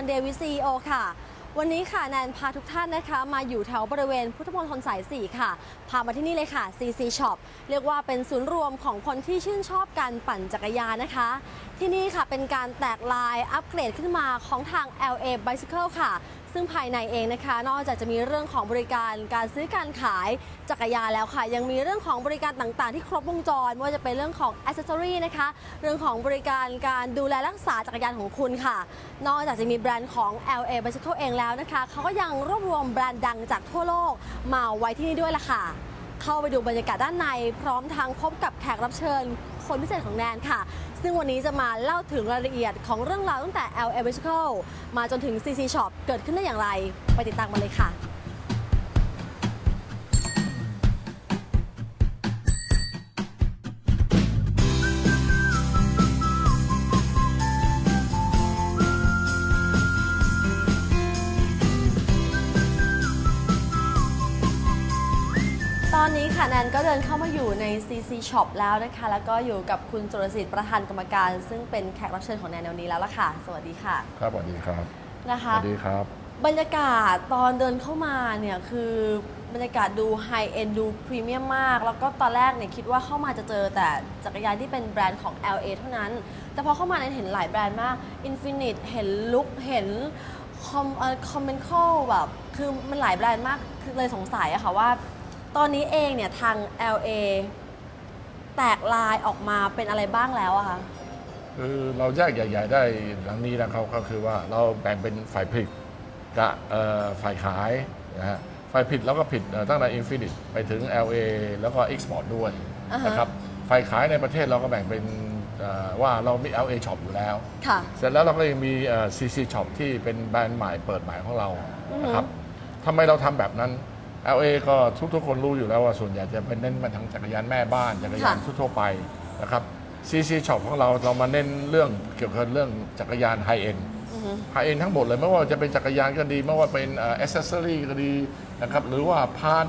วันเดวิซีโอค่ะ วันนี้ค่ะแนนพาทุกท่านนะคะ มาอยู่แถวบริเวณพุทธมณฑลสาย 4 ค่ะ พามาที่นี่เลยค่ะ CC Shop เรียกว่าเป็นศูนย์รวมของคนที่ชื่นชอบการปั่นจักรยานนะคะ ที่นี่ค่ะเป็นการแตกลายอัปเกรดขึ้นมาของทาง LA Bicycle ค่ะ ซึ่งภายในเองนะคะ นอกจากจะมีเรื่องของบริการการซื้อการขายจักรยานแล้วค่ะ ยังมีเรื่องของบริการต่างๆ ที่ครบวงจรไม่ว่าจะเป็นเรื่องของอ c e s s o r y นะคะ เรื่องของบริการการดูแลรักษาจักรยานของคุณค่ะ นอกจากจะมีแบรนด์ของ LA Bicycle เองแล้วนะคะเขาก็ยังรวบรวมแบรนด์ดังจากทั่วโลกมาไว้ที่นี่ด้วยล่ะค่ะ เข้าไปดูบรรยากาศด้านใน พร้อมทั้งพบกับแขกรับเชิญ คนพิเศษของแนนค่ะ ซึ่งวันนี้จะมาเล่าถึงรายละเอียดของเรื่องราวตั้งแต่ LA Bicycle มาจนถึง CC Shop เกิดขึ้นได้อย่างไร ไปติดตามกันเลยค่ะ นนี้ค่ะแนนก็เดินเข้ามาอยู่ใน CC Shop แล้วนะคะ แล้วก็อยู่กับคุณจุรสิทธิ์ประธานกรรมการ ซึ่งเป็นแขกรับเชิญของแนนในวันนี้แล้วล่ะค่ะ สวัสดีค่ะ ครับสวัสดีครับนะสคะ วัสดีครับ บรรยากาศตอนเดินเข้ามาเนี่ยคือบรรยากาศดูไฮเอ็นดูพรีเมียมมาก แล้วก็ตอนแรกเนี่ยคิดว่าเข้ามาจะเจอแต่จักรยานที่เป็นแบรนด์ของ LA เท่านั้น แต่พอเข้ามาเนี่ยเห็นหลายแบรนด์มาก Infinite เห็นลุกเห็นคอมเอ่อคอมเมนต์แบบ คือมันหลายแบรนด์มากคือเลยสงสัยอะค่ะว่า ตอนนี้เองเนี่ยทาง LA แตกลายออกมาเป็นอะไรบ้างแล้วอะคะคือเราแยกใหญ่ ๆ ได้ดังนี้นะครับก็คือว่าเราแบ่งเป็นฝ่ายผลิตกับเอ่อฝ่ายขายนะฮะฝ่ายผลิตเราก็ผลิตเอ่อตั้งแต่ Infinite ไปถึง LA แล้วก็ Export ด้วยอ่าฮะนะครับฝ่ายขายในประเทศเราก็แบ่งเป็นเอ่อว่าเรามี LA Shop อยู่แล้วค่ะเสร็จแล้วเราก็ยังมีเอ่อ CC Shop ที่เป็นแบรนด์ใหม่เปิดใหม่ของเรานะครับทำไมเราทำแบบนั้น LA ก็ทุกๆคนรู้อยู่แล้วว่าส่วนใหญ่จะเป็นเน้นมาทางจักรยานแม่บ้านจักรยานค่ะทั่วๆไปนะครับ CC Shop ของเราเรามาเน้นเรื่องเกี่ยวกับเรื่องจักรยานไฮเอ็นอือฮึไฮเอ็นทั้งหมดเลยไม่ว่าจะเป็นจักรยานก็ดีไม่ว่าเป็นเอ่ออ c เซสซอรีก็ดีนะครับหรือว่าพาร์ท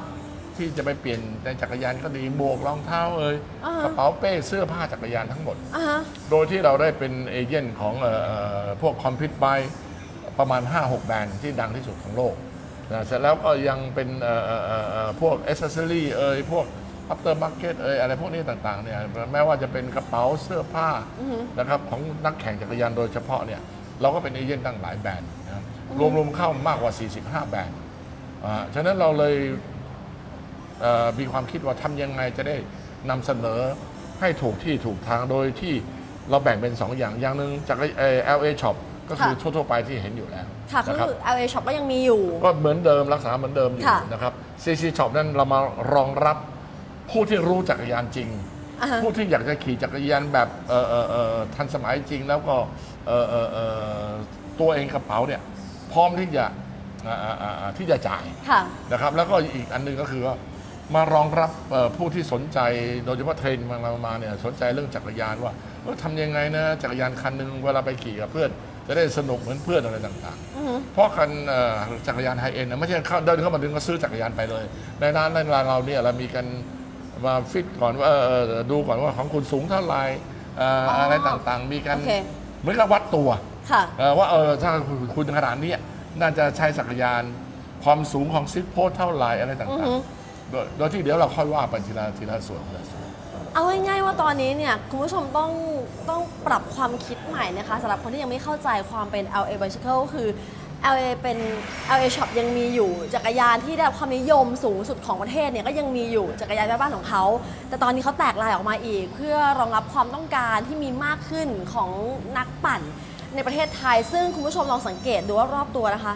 ที่จะไปเปลี่ยนในจักรยานก็ดีหมวกรองเท้าเอ่ยอ่าฮะกระเป๋าเป้เสื้อผ้าจักรยานทั้งหมดอ่าฮะโดยที่เราได้เป็นเอเย่นของเอ่อเอ่อพวกคอมพิวต์ไบประมาณ 5-6 แบรนด์ที่ดังที่สุดของโลก นะเสร็จแล้วก็ยังเป็นเอ่อเอ่อเอ่อเอ่อพวกอ c เซสซอรี่เอ่ยพวกอัปเตอร์มาร์เก็ตเอ่ยอะไรพวกนี้ต่างๆเนี่ยแม้ว่าจะเป็นกระเป๋าเสื้อผ้านะครับของนักแข่งจักรยานโดยเฉพาะเนี่ยเราก็เป็นเอเย่นตั้งหลายแบรนด์นะครับรวมๆเข้ามากกว่า 45 แบรนด์อ่าฉะนั้นเราเลยเอ่อมีความคิดว่าทำยังไงจะได้นำเสนอให้ถูกที่ถูกทางโดยที่เราแบ่งเป็น 2 อย่างอย่างหนึ่งจากเอ่อ LA Shop ก็คือค่ะทั่วๆไปที่เห็นอยู่แล้วค่ะก็นะครัคืบอ LA Shop ก็ยังมีอยู่ ก็เหมือนเดิมรักษาเหมือนเดิมอยู่ค่ะนะครับ CC Shop นั้นเรามารองรับผู้ที่รู้จักรยานจริงอ่าฮะผู้ที่อยากจะขี่จักรยานแบบเอ่อเอ่อเอ่อทันสมัยจริงแล้วก็เอ่อเอ่อเอ่อตัวเองกระเป๋าเนี่ยพร้อมที่จะอ่าอ่าอ่าที่จะจ่ายค่ะนะครับ แล้วก็อีกอันหนึงก็คือว่ามารองรับเอ่อผู้ที่สนใจโดยเฉพาะเทรนด์มามามาเนี่ยสนใจเรื่องจักรยานว่าเออทำยังไงนะจักรยานคันหนึ่งเวลาไปขี่กับเพื่อน จะได้สนุกเหมือนเพื่อนอะไรต่างอือฮึๆเพราะคันเอ่อจักรยานไฮเอ็นนะไม่ใช่เข้าเดินเข้ามาถึงก็ซื้อจักรยานไปเลย ในร้านในร้านเราเนี่ยเรามีกันมาฟิตก่อนว่าเอ่อเอ่อดูก่อนว่าของคุณสูงเท่าไหร่เอ่ออะไรต่างๆ มีกันโอเคเหมือนกับวัดตัวค่ะเอ่อว่าเออถ้าคุณขนาดเนี้ยน่าจะใช้จักรยานความสูงของซิปโพสเท่าไหร่อะไรต่อือางฮึๆโดยโดยที่เดี๋ยวเราค่อยว่าไปทีละทีละส่วนทีละส่วน เอาง่ายๆว่าตอนนี้เนี่ยคุณผู้ชมต้องต้องปรับความคิดใหม่นะคะสำหรับคนที่ยังไม่เข้าใจความเป็น LA Bicycle คือ LA เป็น LA Shop ยังมีอยู่ จักรยานที่ได้รับความนิยมสูงสุดของประเทศเนี่ยก็ยังมีอยู่จักรยานแม่บ้านของเขา แต่ตอนนี้เขาแตกลายออกมาอีก เพื่อรองรับความต้องการที่มีมากขึ้นของนักปั่นในประเทศไทย ซึ่งคุณผู้ชมลองสังเกตดูว่ารอบตัวนะคะ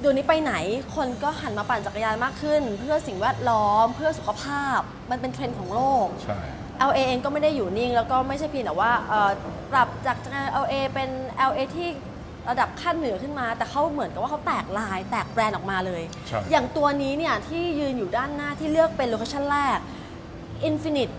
เดี๋ยวนี้ไปไหนคนก็หันมาปั่นจักรยานมากขึ้น เพื่อสิ่งแวดล้อมเพื่อสุขภาพมันเป็นเทรนด์ของโลกใช่ LA เองก็ไม่ได้อยู่นิ่ง แล้วก็ไม่ใช่เพียงแต่ว่าเอ่อปรับจาก LA เป็น LA ที่ระดับขั้นเหนือขึ้นมา แต่เขาเหมือนกับว่าเขาแตกลายแตกแบรนด์ออกมาเลย ใช่ อย่างตัวนี้เนี่ยที่ยืนอยู่ด้านหน้าที่เลือกเป็นโลเคชั่นแรก Infinite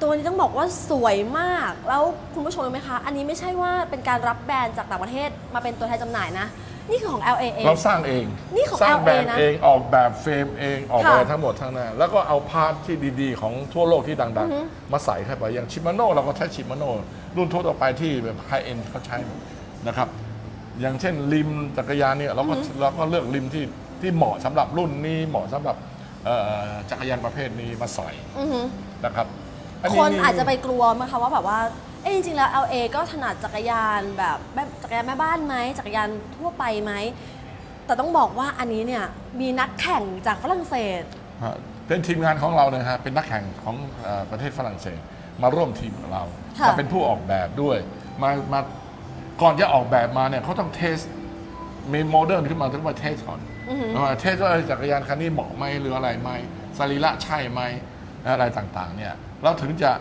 ตัวนี้ต้องบอกว่าสวยมาก แล้วคุณผู้ชมรู้ไหมคะ อันนี้ไม่ใช่ว่าเป็นการรับแบรนด์จากต่างประเทศมาเป็นตัวแทนจำหน่ายนะ นี่คือของ LA เอง เราสร้างเองนี่ของสร้าง LA แบรนด์นะเองออกแบบเฟรมเองออกค่ะแบบทั้งหมดทั้งนั้นแล้วก็เอาพาร์ทที่ดีๆ ของทั่วโลกที่ดังๆ มาใส่เข้าไปอย่างชิมาโน่เราก็ใช้ชิมาโน่รุ่นทั่วๆไปที่แบบไฮเอ็นเขาใช้หมดนะครับ อย่างเช่นริมจักรยานเนี่ยเราก็เราก็เลือกริมที่ที่เหมาะสำหรับรุ่นนี้เหมาะสำหรับเอ่อจักรยานประเภทนี้มาใส่อือหือ นะครับอั คนอาจจะไปกลัวมั้งคะว่าแบบว่า เอ้จริงๆแล้ว LA ก็ถนัดจักรยานแบบแบบจักรยานแม่บ้านไหมจักรยานทั่วไปไหม แต่ต้องบอกว่าอันนี้เนี่ยมีนักแข่งจากฝรั่งเศส ฮะเป็นทีมงานของเรานะฮะเป็นนักแข่งของเอ่อประเทศฝรั่งเศสมาร่วมทีมกับเราค่ะ มาเป็นผู้ออกแบบด้วยมามาก่อนจะออกแบบมาเนี่ยเขาต้องเทสมีโมเดิร์นขึ้นมาต้องมาเทสก่อนว่าเทสว่าเออจักรยานคันนี้เหมาะไหมหรืออะไรไหมสรีระใช่ไหมอะไรต่างๆเนี่ย เราถึงจะ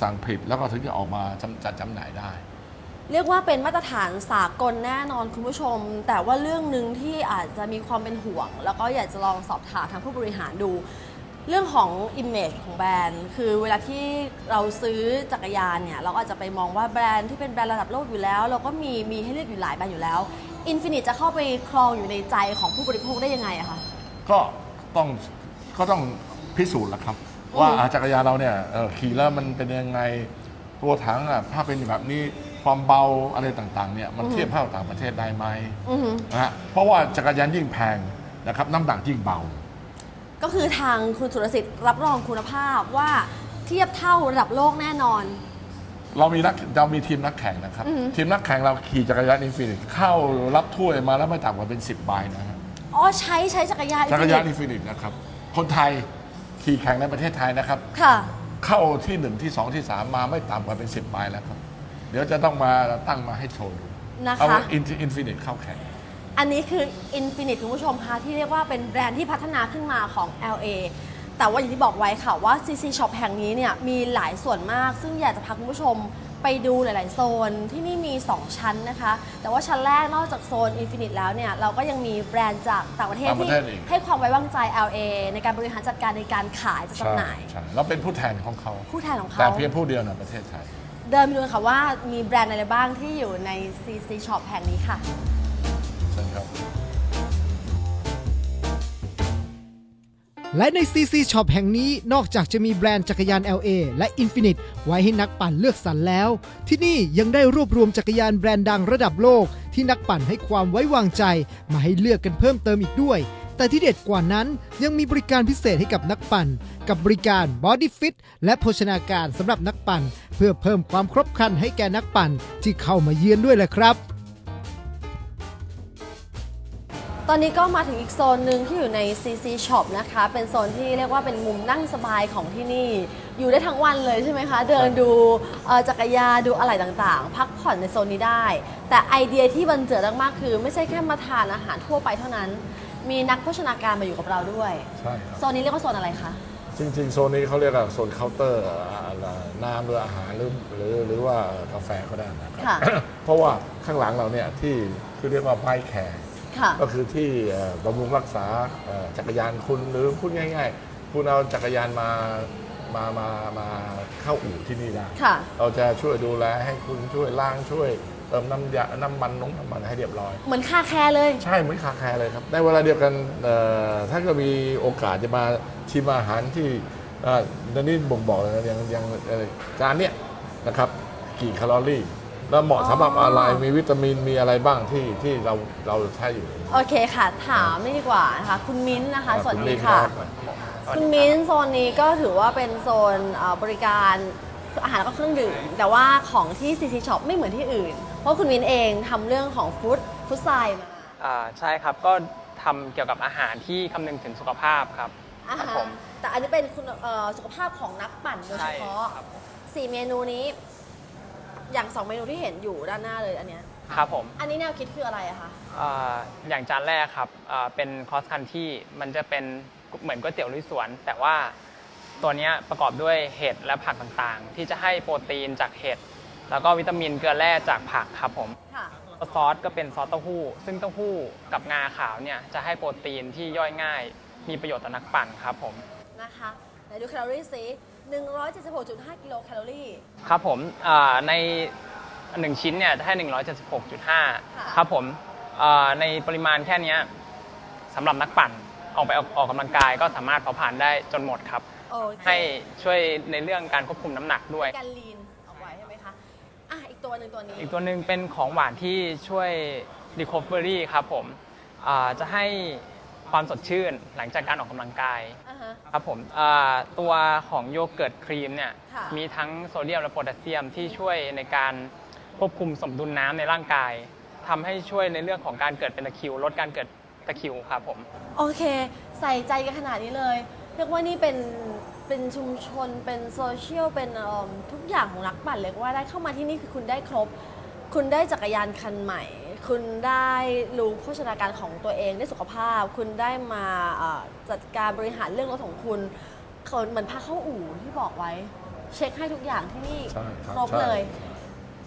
สั่งผลิตแล้วก็ถึงจะออกมาจำจัดจำหน่ายได้ เรียกว่าเป็นมาตรฐานสากลแน่นอนคุณผู้ชม แต่ว่าเรื่องหนึ่งที่อาจจะมีความเป็นห่วง แล้วก็อยากจะลองสอบถามทางผู้บริหารดู เรื่องของ Image ของแบรนด์ คือเวลาที่เราซื้อจักรยานเนี่ย เราก็อาจจะไปมองว่าแบรนด์ที่เป็นแบรนด์ระดับโลกอยู่แล้ว เราก็มีมีให้เลือกอยู่หลายแบรนด์อยู่แล้ว Infinite จะเข้าไปครองอยู่ในใจของผู้บริโภคได้ยังไงอะคะก็ต้องก็ต้องพิสูจน์แหละครับ ว่าอ่าจักรยานเราเนี่ยเอ่อขี่แล้วมันเป็นยังไงตัวถังอะถ้าเป็นแบบนี้ความเบาอะไรต่างๆเนี่ยมันเทียบเท่าต่างประเทศได้ไหมอือหือ นะฮะเพราะว่าจักรยานยิ่งแพงนะครับน้ำหนักยิ่งเบา ก็คือทางคุณสุรสิทธิ์รับรองคุณภาพว่าเทียบเท่าระดับโลกแน่นอน เรามีนักเรามีทีมนักแข่งนะครับ อือหือ ทีมนักแข่งเราขี่จักรยานอินฟินิตเข้ารับถ้วยมาแล้วไม่ต่ำกว่าเป็น 10ใบนะฮะอ๋อใช้ใช้จักรยาน จักรยาน Infinite อินฟินิตนะครับคนไทย ขี่แข่งในประเทศไทยนะครับ ค่ะ เข้าที่หนึ่งที่สองที่สามมาไม่ต่ำกว่าเป็นสิบใบแล้วครับ เดี๋ยวจะต้องมาตั้งมาให้โชว์ดูนะคะ เอาอินอินฟินิตเข้าแข่ง อันนี้คือ Infinite คุณผู้ชมคะที่เรียกว่าเป็นแบรนด์ที่พัฒนาขึ้นมาของ LA แต่ว่าอย่างที่บอกไว้ค่ะว่า CC Shop แห่งนี้เนี่ยมีหลายส่วนมาก ซึ่งอยากจะพาคุณผู้ชม ไปดูหลาย ๆ โซนที่นี่มี 2 ชั้นนะคะ แต่ว่าชั้นแรกนอกจากโซน Infinite แล้วเนี่ย เราก็ยังมีแบรนด์จากต่างประเทศต่างปที่ระเทศอีก ให้ความไว้วางใจ LA ในการบริหารจัดการในการขายจะจำหน่าย ใช่เราเป็นผู้แทนของเขา ผู้แทนของแต่เขา เพียงผู้เดียวในประเทศไทย เดินไปดูกันค่ะว่ามีแบรนด์อะไรบ้างที่อยู่ใน CC Shop แห่งนี้ค่ะ และใน CC Shop แห่งนี้นอกจากจะมีแบรนด์จักรยาน LA และ Infinite ไว้ให้นักปั่นเลือกสรรแล้ว ที่นี่ยังได้รวบรวมจักรยานแบรนด์ดังระดับโลก ที่นักปั่นให้ความไว้วางใจ มาให้เลือกกันเพิ่มเติมอีกด้วย แต่ที่เด็ดกว่านั้นยังมีบริการพิเศษให้กับนักปั่น กับบริการ Body Fit และโภชนาการสำหรับนักปั่น เพื่อเพิ่มความครบครันให้แก่นักปั่นที่เข้ามาเยือนด้วยแหละครับ อนนี้ก็มาถึงอีกโซนหนึ่งที่อยู่ใน CC Shop นะคะ เป็นโซนที่เรียกว่าเป็นมุมนั่งสบายของที่นี่ อยู่ได้ทั้งวันเลยใช่ไหมคะ เดินดูเอ่อจักรยานดูอะไรต่างๆ พักผ่อนในโซนนี้ได้ แต่ไอเดียที่บันเจิดมากๆคือ ไม่ใช่แค่มาทานอาหารทั่วไปเท่านั้น มีนักโภชนาการมาอยู่กับเราด้วยใช่ครับโซนนี้เรียกว่าโซนอะไรคะจริงๆ โซนนี้เขาเรียกว่าโซนเคาน์เตอร์อ่าน้ำหรืออาหารหรือหรือหรือว่ากาแฟก็ได้นะครับค่ะเพราะว่าข้างหลังเราเนี่ยที่คือเรียกว่าไบแคร์ ค่ะ ก็คือที่เอ่อบำรุงรักษาเอ่อจักรยานคุณหรือพูดง่าย ๆ คุณเอาจักรยานมามามามาเข้าอู่ที่นี่ได้ค่ะ เราจะช่วยดูแลให้คุณช่วยล้างช่วยเติมน้ำยาน้ำมันน้องน้ำมันให้เรียบร้อย เหมือนคาแคร์เลย ใช่เหมือนคาแคร์เลยครับในเวลาเดียวกันเอ่อถ้าก็มีโอกาสจะมาชิมอาหารที่เอ่อนันนี่บ่งบอกเลยนะอย่างอย่างเอ่อจานเนี้ยนะครับกี่แคลอรี่ แล้วเหมาะสำหรับอะไรอ๋อมีวิตามินมีอะไรบ้างที่ที่เราเราใช้อยู่ โอเคค่ะ ถามนี่ดีกว่านะคะ คุณมิ้นท์นะคะ สวัสณดีลินค่ะรับคุณมิ้นท์โซนนี้ก็ถือว่าเป็นโซนเอ่อบริการอาหารแล้วก็เครื่องดื่ม แต่ว่าของที่ CC Shop ไม่เหมือนที่อื่น เพราะคุณมิ้นท์เองทำเรื่องของฟู้ดฟู้ดไซน์มา อ่าใช่ครับก็ทำเกี่ยวกับอาหารที่คำนึงถึงสุขภาพครับอาครับหาผรม แต่อันนี้เป็นคุณเอ่อสุขภาพของนักปั่นโดยเฉใช่พาะครับสี่เมนูนี้ อย่างสองเมนูที่เห็นอยู่ด้านหน้าเลยอันเนี้ยครับผม อันนี้แนวคิดคืออะไรอะคะ อ่าอย่างจานแรกครับอ่าเป็นคอสคันที่มันจะเป็นเหมือนก๋วยเตี๋ยวลุยสวน แต่ว่าตัวเนี้ยประกอบด้วยเห็ดและผักต่างๆ ที่จะให้โปรตีนจากเห็ดแล้วก็วิตามินเกลือแร่จากผักครับผมค่ะ ซอสก็เป็นซอสเต้าหู้ ซึ่งเต้าหู้กับงาขาวเนี่ยจะให้โปรตีนที่ย่อยง่าย มีประโยชน์ต่อนักปั่นครับผม นะคะ ไหนดูแคลอรี่สิ 176.5 กิโลแคลอรี่ ครับผมอ่าใน 1 ชิ้นเนี่ยจะให้ค่ะ176.5 ครับผมอ่าในปริมาณแค่เนี้ยสำหรับนักปั่นออกไปออกออกกำลังกายก็สามารถเผาผลาญได้จนหมดครับ โอเคให้ช่วยในเรื่องการควบคุมน้ำหนักด้วย การลีนเอาไว้ใช่ไหมคะ อะ อีกตัวหนึงหนึ่งตัวนี้ อีกตัวหนึ่งเป็นของหวานที่ช่วย recovery ครับผมอ่าจะให้ ความสดชื่นหลังจากการออกกำลังกายอ่าฮะ ครับผมอ่าตัวของโยเกิร์ตครีมเนี่ยค่ะ มีทั้งโซเดียมและโพแทสเซียมที่ช่วยในการควบคุมสมดุลน้ำในร่างกายทำให้ช่วยในเรื่องของการเกิดเป็นตะคริวลดการเกิดตะคริวครับผม โอเค ใส่ใจกันขนาดนี้เลยเรียกว่านี่เป็นเป็นชุมชนเป็นโซเชียลเป็นเอิ่มทุกอย่างของนักปั่นเรียกว่าได้เข้ามาที่นี่คือคุณได้ครบ คุณได้จักรยานคันใหม่ คุณได้รู้โภชนาการของตัวเองได้สุขภาพ คุณได้มาเอ่อจัดการบริหารเรื่องรถของคุณเขาเหมือนพาเข้าอู่ที่บอกไว้ เช็คให้ทุกอย่างที่นี่ใช่ครับครบใช่ เลย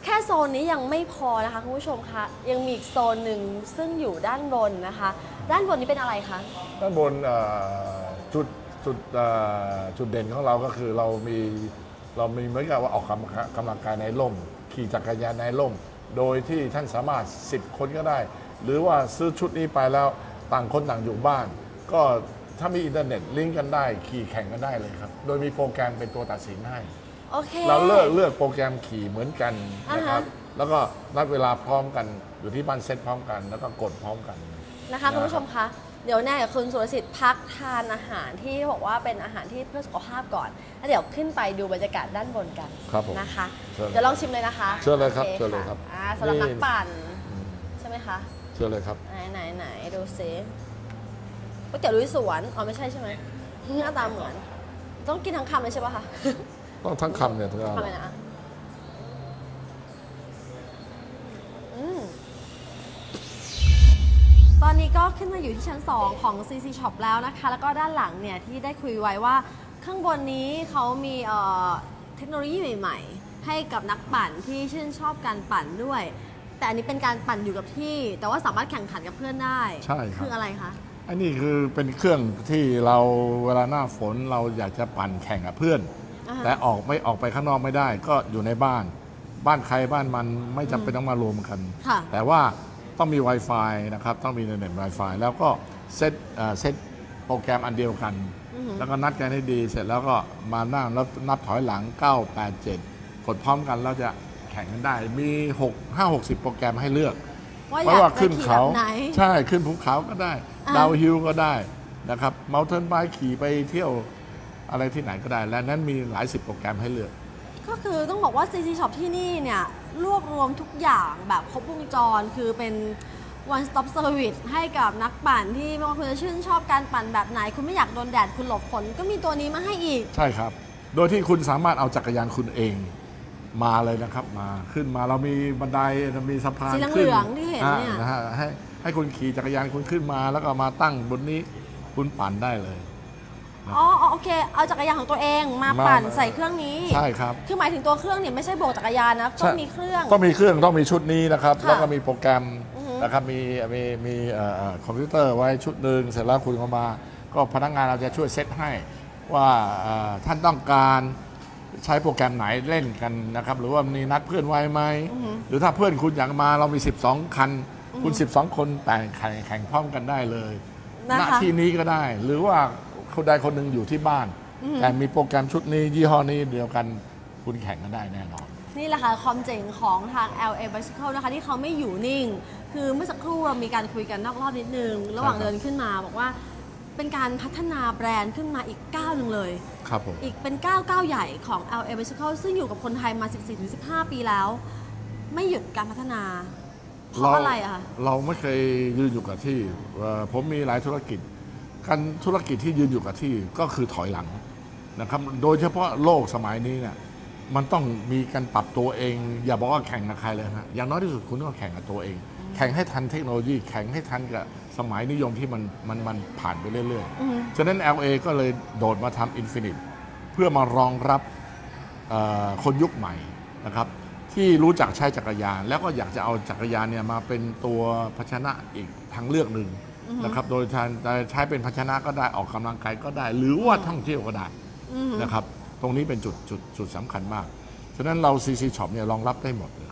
แค่โซนนี้ยังไม่พอนะคะคุณผู้ชมคะยังมีอีกโซนหนึ่งซึ่งอยู่ด้านบนนะคะ ด้านบนนี้เป็นอะไรคะ ด้านบนเอ่อจุดจุดเอ่อจุดเด่นของเราก็คือเรามีเรามีเหมือนกับว่าออกกำลังกายกำลังกายในร่ม ขี่จักรยานในร่ม โดยที่ท่านสามารถ 10 คนก็ได้ หรือว่าซื้อชุดนี้ไปแล้วต่างคนต่างอยู่บ้าน ก็ถ้ามีอินเทอร์เน็ตลิงก์กันได้ ขี่แข่งกันได้เลยครับ โดยมีโปรแกรมเป็นตัวตัดสินให้ โอเค เราเลือกเลือกโปรแกรมขี่เหมือนกันนะครับ อ่าฮะแล้วก็นัดเวลาพร้อมกันอยู่ที่บ้านเซตพร้อมกัน แล้วก็กดพร้อมกัน นะคะคุณผู้ชมคะ เดี๋ยวแน่กับคุณสุรสิทธิ์พักทานอาหารที่บอกว่าเป็นอาหารที่เพื่อสุขภาพก่อนแล้วเดี๋ยวขึ้นไปดูบรรยากาศด้านบนกันครับผมนะคะเชิญเลย เดี๋ยวลองชิมเลยนะคะเชิญเลยครับโอเชิญเลยครับอ่าสำหรับนี่นักปั่นใช่ไหมคะ เชิญเลยครับ ไหนไหนไหนดูซิก๋วยเตี๋ยวลุยสวนอ๋อไม่ใช่ใช่ไหมหน้าตาเหมือน ต้องกินทั้งคำเลยใช่ปะคะ ต้องทั้งคำเนี่ยถึงจะอทำร่ไมอยนะ ก็ขึ้นมาอยู่ที่ชั้น 2 ของ CC Shop แล้วนะคะ แล้วก็ด้านหลังเนี่ยที่ได้คุยไว้ว่าข้างบนนี้เขามีเอ่อเทคโนโลยีใหม่ ๆ ให้กับนักปั่นที่ชื่นชอบการปั่นด้วย แต่อันนี้เป็นการปั่นอยู่กับที่ แต่ว่าสามารถแข่งขันกับเพื่อนได้ใช่ครับ คืออะไรคะอันนี้คือเป็นเครื่องที่เราเวลาหน้าฝนเราอยากจะปั่นแข่งกับเพื่อน อ่าฮะ แต่ออกไม่ออกไปข้างนอกไม่ได้ ก็อยู่ในบ้าน บ้านใครบ้านมันไม่จำเป็นต้องมารวมกัน ค่ะ แต่ว่า ต้องมี Wi-Fi นะครับต้องมีอินเทอร์เน็ต Wi-Fi แล้วก็เซตเอ่อเซตโปรแกรมอันเดียวกัน แล้วก็นัดกันให้ดีเสร็จแล้วก็มานั่งแล้วนับถอยหลัง 9 8 7กดพร้อมกันแล้วจะแข่งกันได้ มี 6 5 60 โปรแกรมให้เลือกว่าอไม่ยากว่าจะขึ้นขี่แบเขาบไหนใช่ขึ้นภูเขาก็ได้อ่าดาวฮิลก็ได้นะครับเม t เทิร์นไบค์ขี่ไปเที่ยวอะไรที่ไหนก็ได้ และนั้นมีหลายสิบโปรแกรมให้เลือก ก็คือต้องบอกว่า CC Shop ที่นี่เนี่ยรวบรวมทุกอย่างแบบครบวงจรคือเป็น one stop service ให้กับนักปั่นที่ไม่ว่าคุณจะชื่นชอบการปั่นแบบไหน คุณไม่อยากโดนแดดคุณหลบฝนก็มีตัวนี้มาให้อีก ใช่ครับ โดยที่คุณสามารถเอาจักรยานคุณเองมาเลยนะครับมาขึ้นมาเรามีบันไดเรามีสะพานสีขึ้นเหลืองๆที่เห็นเนี่ย อ่านะฮะให้ให้คุณขี่จักรยานคุณขึ้นมาแล้วก็มาตั้งบนนี้คุณปั่นได้เลย อ๋ออ๋อโอเค เอาจักรยานของตัวเองมามาปั่นมาใส่เครื่องนี้ใช่ครับ คือหมายถึงตัวเครื่องเนี่ยไม่ใช่โบกจักรยานนะต้องใช่มีเครื่อง ต้องมีเครื่องต้องมีชุดนี้นะครับ ค่ะแล้วก็มีโปรแกรมอือฮึนะครับมีมีมีเอ่อเอ่อคอมพิวเตอร์ไว้ชุดหนึ่งเสร็จแล้วคุณเข้ามา ก็พนักงานเราจะช่วยเซตให้ว่าเอ่อท่านต้องการใช้โปรแกรมไหนเล่นกันนะครับ หรือว่ามีนัดเพื่อนไว้ไหมหรือถ้าเพื่อนคุณอยากมาเรามี 12 คัน คุณ 12 คนแต่งแข่งแข่งพร้อมกันได้เลยนะณคะ ที่นี้ก็ได้ หรือว่า คนใดคนหนึ่งอยู่ที่บ้าน แต่มีโปรแกรมชุดนี้ยี่ห้อนี้เดียวกันคุณแข่งกันได้แน่นอน นี่แหละค่ะความเจ๋งของทาง LA Bicycle นะคะ ที่เขาไม่อยู่นิ่ง คือเมื่อสักครู่เรามีการคุยกันนอกรอบนิดนึง ระหว่างใช่ครับเดินขึ้นมาบอกว่าเป็นการพัฒนาแบรนด์ขึ้นมาอีกก้าวหนึ่งเลย ครับผม อีกเป็นก้าวก้าวใหญ่ของ LA Bicycle ซึ่งอยู่กับคนไทยมา 14-15 ปีแล้ว ไม่หยุดการพัฒนาเพราะอะไรอะคะเราไม่เคยยืนอยู่กับที่เอ่อผมมีหลายธุรกิจ การธุรกิจที่ยืนอยู่กับที่ก็คือถอยหลังนะครับ โดยเฉพาะโลกสมัยนี้เนี่ยมันต้องมีการปรับตัวเอง อย่าบอกว่าแข่งกับใครเลยนะอย่างน้อยที่สุดคุณต้องแข่งกับตัวเอง แข่งให้ทันเทคโนโลยี แข่งให้ทันกับสมัยนิยมที่มันมันมันผ่านไปเรื่อยๆ ฉะนั้น LA ก็เลยโดดมาทำ Infinite เพื่อมารองรับเอ่อคนยุคใหม่นะครับที่รู้จักใช้จักรยาน แล้วก็อยากจะเอาจักรยานเนี่ยมาเป็นตัวภาชนะอีกทางเลือกหนึ่ง นะครับ โดยทานใช้เป็นภาชนะก็ได้ออกกำลังกายก็ได้ หรือว่าท่องเที่ยวก็ได้นะครับ ตรงนี้เป็นจุดจุดจุดสำคัญมาก ฉะนั้นเรา CC Shop เนี่ยรองรับได้หมดเลย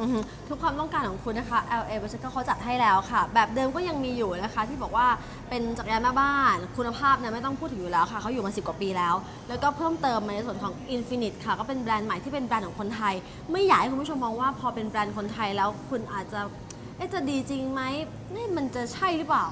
อือฮึทุกความต้องการของคุณนะคะ LA b i c y c l e เขาจัดให้แล้วค่ะ แบบเดิมก็ยังมีอยู่นะคะ ที่บอกว่าเป็นจักรยานแม่บ้าน คุณภาพเนี่ยไม่ต้องพูดถึงอยู่แล้วค่ะเขาอยู่มา 10 กว่าปีแล้ว แล้วก็เพิ่มเติมมาในส่วนของ Infinite ค่ะ ก็เป็นแบรนด์ใหม่ที่เป็นแบรนด์ของคนไทย ไม่อยากให้คุณผู้ชมมองว่าพอเป็นแบรนด์คนไทยแล้วคุณอาจจะ เอ๊ะจะดีจริงไหมนี่มันจะใช่หรือเปล่า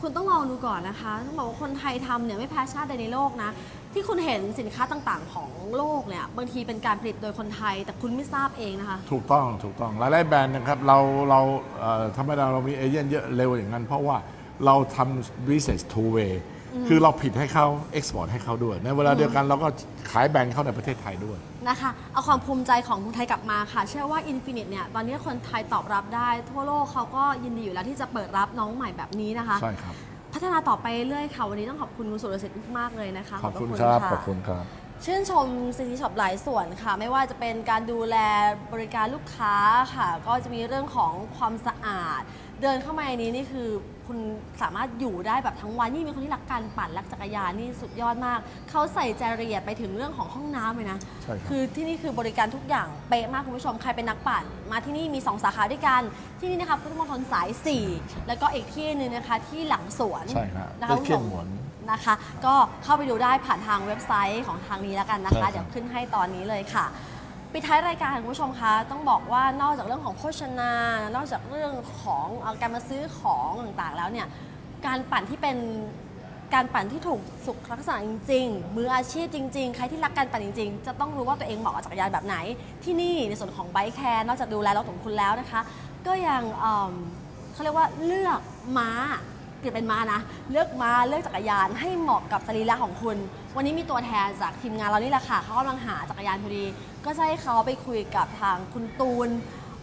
คุณต้องลองดูก่อนนะคะ ต้องบอกว่าคนไทยทำเนี่ยไม่แพ้ชาติใดในโลกนะ ที่คุณเห็นสินค้าต่างๆ ของโลกเนี่ยบางทีเป็นการผลิตโดยคนไทย แต่คุณไม่ทราบเองนะคะ ถูกต้องถูกต้องหลายๆแบรนด์นะครับเราเราเอ่อธรรมดาเรามีเอเย่นเยอะเร็วอย่างนั้น เพราะว่าเราทำ business two way คือเราผิดให้เขา export ให้เขาด้วย ในเวลาเดียวกันเราก็ขายแบรนด์เขาในประเทศไทยด้วย นะคะ เอาความภูมิใจของคนไทยกลับมาค่ะ เชื่อว่า Infinite เนี่ย ตอนนี้คนไทยตอบรับได้ ทั่วโลกเขาก็ยินดีอยู่แล้วที่จะเปิดรับน้องใหม่แบบนี้นะคะ ใช่ครับ พัฒนาต่อไปเรื่อยๆค่ะ วันนี้ต้องขอบคุณคุณสุรสิทธิ์มากๆเลยนะคะขอบคุณพะครับะขอบคุณครับชื่นชมซิตี้ช็อปหลายส่วนค่ะ ไม่ว่าจะเป็นการดูแลบริการลูกค้าค่ะ ก็จะมีเรื่องของความสะอาด เดินเข้ามาในนี้นี่คือคุณสามารถอยู่ได้แบบทั้งวันนี่มีคนที่รักการปั่นรักจักรยานนี่สุดยอดมาก เขาใส่ใจรายละเอียดไปถึงเรื่องของห้องน้ำเลยนะใช่ครับคือที่นี่คือบริการทุกอย่างเป๊ะมากคุณผู้ชมใครเป็นนักปั่น มาที่นี่มี 2 สาขาด้วยกัน ที่นี่นะคะพุทธมณฑลสาย 4 แล้วก็อีกที่หนึงนะคะที่หลังสวนใช่ครับนะคะเป็นเขี้ยนหมวน นะคะ ก็เข้าไปดูได้ผ่านทางเว็บไซต์ของทางนี้แล้วกันนะใช่ครัคะ บ เดี๋ยวขึ้นให้ตอนนี้เลยค่ะ ปิดท้ายรายการคุณผู้ชมคะต้องบอกว่านอกจากเรื่องของโภชนา นอกจากเรื่องของเอ่อการมาซื้อของต่างๆ แล้วเนี่ยการปั่นที่เป็นการปั่นที่ถูกสุขลักษณะจริง ๆ มืออาชีพจริง ๆ ใครที่รักการปั่นจริง ๆ จะต้องรู้ว่าตัวเองเหมาะกับจักรยานแบบไหน ที่นี่ในส่วนของไบค์แคร์นอกจากดูแลรถของคุณแล้วนะคะ ก็ยังเเขาเรียกว่าเลือกม้าเปลี่ยนเป็นม้านะ เลือกม้าเลือกจักรยานให้เหมาะกับสรีระของคุณ วันนี้มีตัวแทนจากทีมงานเรานี่แหละค่ะเขากำลังหาจักรยานพอดี ก็จะให้เขาไปคุยกับทางคุณตูน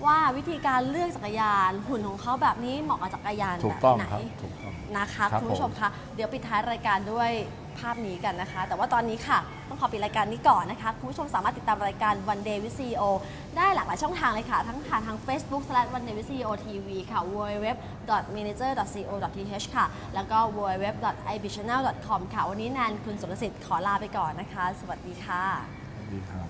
ว่าวิธีการเลือกจักรยานหุ่นของเขาแบบนี้เหมาะกับจักรยานถูแบกบต้องไหน ครับถูกต้อง นะคะครับคุณผู้ชมผมคะเดี๋ยวปิดท้ายรายการด้วยภาพนี้กันนะคะ แต่ว่าตอนนี้ค่ะ ต้องขอปิดรายการนี้ก่อนนะคะคุณผู้ชมสามารถติดตามรายการ One Day with CEO ได้หลากหลายช่องทางเลยค่ะ ทั้งผ่านทาง Facebook One Day with CEO TV ค่ะ www.manager.co.th ค่ะ แล้วก็ www.ibchannel.com ค่ะ วันนี้แนนคุณสุรสิทธิ์ขอลาไปก่อนนะคะ สวัสดีค่ะ ดีครับ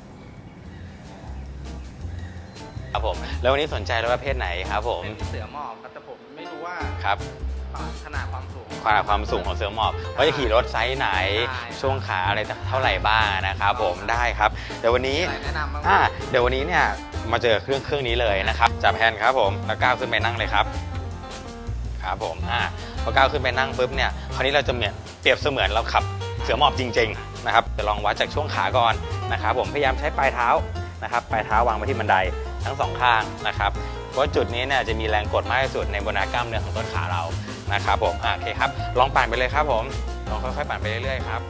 ครับผม แล้ววันนี้สนใจรถประเภทไหนครับผม เป็นเสือหมอบครับแต่ผมไม่รู้ว่าครับขนาดความสูง ขนาดความสูงของเสือหมอบว่าจะขี่รถไซส์ไหนใช่ช่วงขาอะไรเท่าไหร่บ้างนะครับผมได้ครับ เดี๋ยววันนี้ไหนแนะนำบ้างอ่าเดี๋ยววันนี้เนี่ยมาเจอเครื่องเครื่องนี้เลยนะครับจับแฮนด์ครับผมแล้วก้าวขึ้นไปนั่งเลยครับครับผมอ่าพอก้าวขึ้นไปนั่งปุ๊บเนี่ยคราวนี้เราจะเหมือนเปรียบเสมือนเราขับเสือหมอบจริง ๆ นะครับจะลองวัดจากช่วงขาก่อนนะครับผมพยายามใช้ปลายเท้านะครับปลายเท้าวางไว้ที่บันได ทั้งสองข้างนะครับ เพราะจุดนี้เนี่ยจะมีแรงกดมากที่สุดในบนหน้ากล้ามเนื้อของต้นขาเรานะครับผมโอเคครับ ลองปั่นไปเลยครับผมลองค่อยๆปั่นไปเรื่อยๆครับ